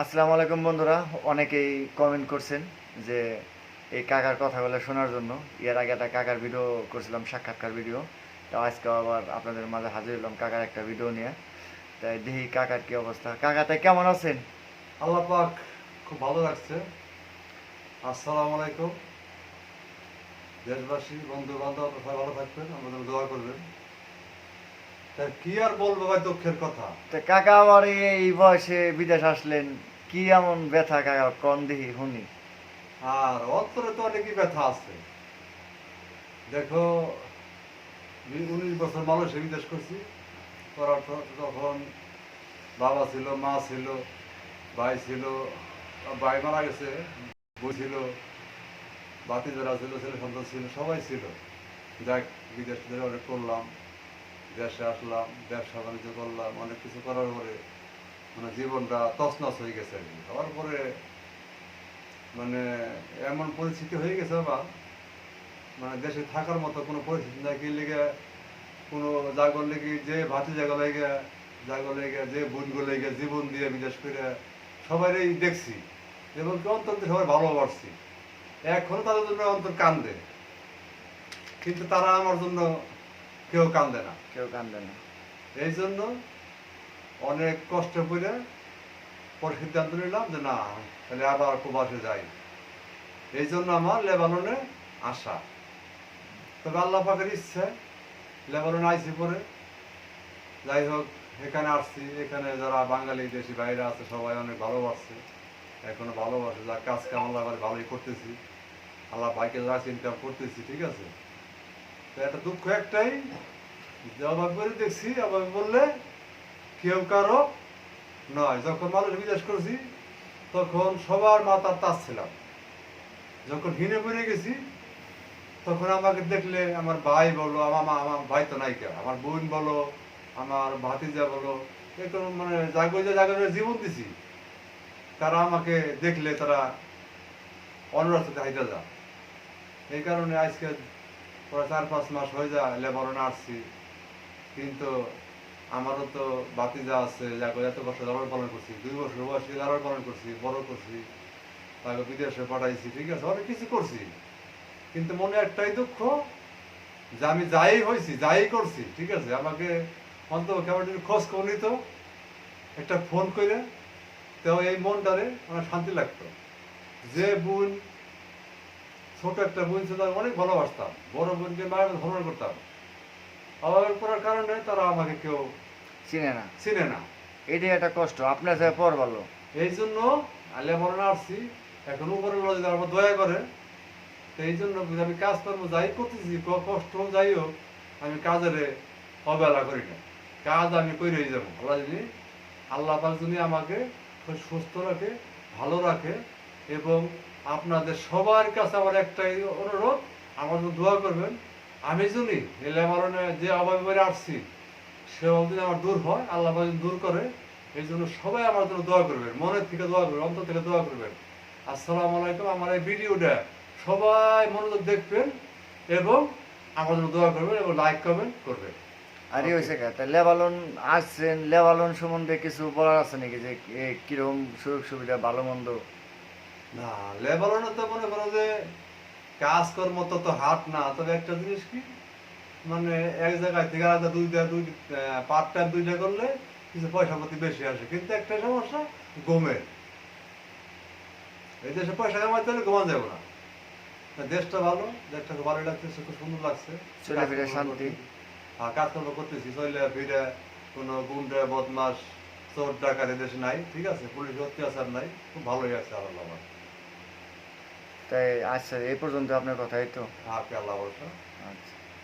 আসসালামু আলাইকুম বন্ধুরা। অনেকেই কমেন্ট করছেন যে এই কাকার কথাগুলো শোনার জন্য। এর আগে একটা কাকার ভিডিও করছিলাম সাক্ষাৎকার ভিডিও তো আজকে আবার আপনাদের মাঝে হাজির হলাম কাকার একটা ভিডিও নিয়ে। তাই দেখি কাকার কি অবস্থা। কাকা তাই কেমন আছেন? আল্লাহ পাক খুব ভালো লাগছে আসসালামু আলাইকুম। দেশবাসী বন্ধু বান্ধব সবাই ভালো থাকবেন আমাদের দোয়া করবেন। তা কি আর বলব ভাই দুঃখের কথা? তো কাকা আমার এই- এই বয়সে বিদেশ আসলেন কি এমন ব্যথা কাকা কন দেখি শুনি। আর অন্তরে তো অনেকই ব্যথা আছে। দেখো উনিশ বছর মানুষে বিদেশ করছি। করার তখন বাবা ছিল, মা ছিল, ভাই ছিল, ভাই মারা গেছে বই ছিল বাতি যারা ছিল, ছেলে সন্তান ছিল, সবাই ছিল। যাক, বিদেশ অনেক করলাম, দেশে আসলাম, ব্যবসা বাণিজ্য করলাম, অনেক কিছু করার পরে মানে জীবনটা তছনছ হয়ে গেছে আর কি। হওয়ার পরে মানে এমন পরিস্থিতি হয়ে গেছে আবার মানে দেশে থাকার মতো কোনো পরিস্থিতি নাই কি লেগে কোনো জাগর লেগে যে ভাতি জায়গা লেগে জাগর লেগে যে বোনগুলো লেগে জীবন দিয়ে বিদেশ করে সবাই দেখছি এবং অন্তর দিয়ে সবাই ভালোবাসছি। এখনও তাদের জন্য অন্তর কান্দে কিন্তু তারা আমার জন্য কেউ কান্দে না। কেউ কান্দে না। এই জন্য অনেক কষ্ট করে পরে সিদ্ধান্ত নিলাম যে না, তাহলে আবার প্রবাসে যাই। এই জন্য আমার লেবাননে আসা। তবে আল্লাহ পাকের ইচ্ছে, লেবাননে আইসি পরে। যাই হোক, এখানে আসছি, এখানে যারা বাঙালি, দেশি বাইরে আছে, সবাই অনেক ভালোবাসছে। এখনও ভালোবাসে, যা কাজ কাম আল্লাহ ভালোই করতেছি। আল্লাহ পাইকে যা চিন্তা করতেছি, ঠিক আছে? তো একটা দুঃখ একটাই অবাক করে দেখছি, অবাক বললে কেউ কারও নয়। যখন মানুষ বিদেশ করছি, তখন সবার মাথার তাস ছিলাম। যখন হিনে পড়ে গেছি, তখন আমাকে দেখলে আমার ভাই বলো, আমার আমার ভাই তো নাই কেউ আমার বোন বলো, আমার ভাতিজা বলো এরকম মানে জাগো যে জায়গায় জীবন দিছি। তারা আমাকে দেখলে তারা অনুরাস্তাতে হাইটা যা এই কারণে আজকে প্রায় চার পাঁচ মাস হয়ে যায়, লেবারনে আসছি। কিন্তু আমারও তো বাতিজা আছে, যাকে এত বছর লালন পালন করছি। দুই বছর বয়সে লালন পালন করছি, বড় করছি তাকে বিদেশে পাঠাইছি, ঠিক আছে? অনেক কিছু করছি। কিন্তু মনে একটাই দুঃখ, যে আমি যাই হয়েছি যাই করছি, ঠিক আছে? আমাকে অন্তত কেমন খোঁজ করে নিত, একটা ফোন করে তো এই মনটারে আমার শান্তি লাগতো। যে বোন, ছোট একটা বোন ছিল অনেক ভালোবাসতাম। বড় বোনকে মায়ের ধর্ম করতাম। অভাবের করার কারণে তারা আমাকে কেউ চিনে না। চিনে না। এটাই একটা কষ্ট আপনার সাথে পর ভালো। এই জন্য আলিয়া মরণে আসছি এখন উপরে যদি আমার দয়া করে তো এই জন্য আমি কাজ করব যাই করতেছি কষ্ট যাই হোক আমি কাজের অবহেলা করি না। কাজ আমি করে যাব। আল্লাহ যদি আল্লাহ পাক যদি আমাকে খুব সুস্থ রাখে ভালো রাখে এবং আপনাদের সবার কাছে আমার একটাই অনুরোধ আমার দোয়া করবেন আমি এলে মরণে যে অভাবে করে আসছি সে অবদিন আমার দূর হয় আল্লাহ দূর করে এই জন্য সবাই আমার জন্য দোয়া করবেন মনের থেকে দোয়া করবেন অন্তর থেকে দোয়া করবেন। আসসালামু আলাইকুম আমার এই ভিডিওটা সবাই মনোযোগ দেখবেন এবং আমার জন্য দোয়া করবেন এবং লাইক কমেন্ট করবেন। আর এই হয়েছে তা লেবালন আসছেন লেবালন সম্বন্ধে কিছু বলার আছে নাকি যে কীরকম সুযোগ সুবিধা ভালো মন্দ না লেবালনে তো মনে করো যে কাজকর্ম তো তো হাট না তবে একটা জিনিস কি? মানে এক জায়গায় থেকে আলাদা দুইটা দুই পার্ট টাইম দুইটা করলে কিছু পয়সা পাতি বেশি আসে। কিন্তু একটা সমস্যা গমের এই দেশে পয়সা কামাইতে হলে ঘুমান যাব না। দেশটা ভালো দেশটা খুব ভালো লাগতেছে খুব সুন্দর লাগছে। শান্তি। করতেছি। হ্যাঁ কাজকর্ম করতেছি চলে ফিরে কোনো গুন্ডা বদমাস চোর ডাকাত দেশে নাই ঠিক আছে? পুলিশ অত্যাচার নাই খুব ভালোই আছে আল্লাহ আমার তাই আচ্ছা এই পর্যন্ত আপনার কথাই তো। হাফে আল্লাহ বলতো আচ্ছা।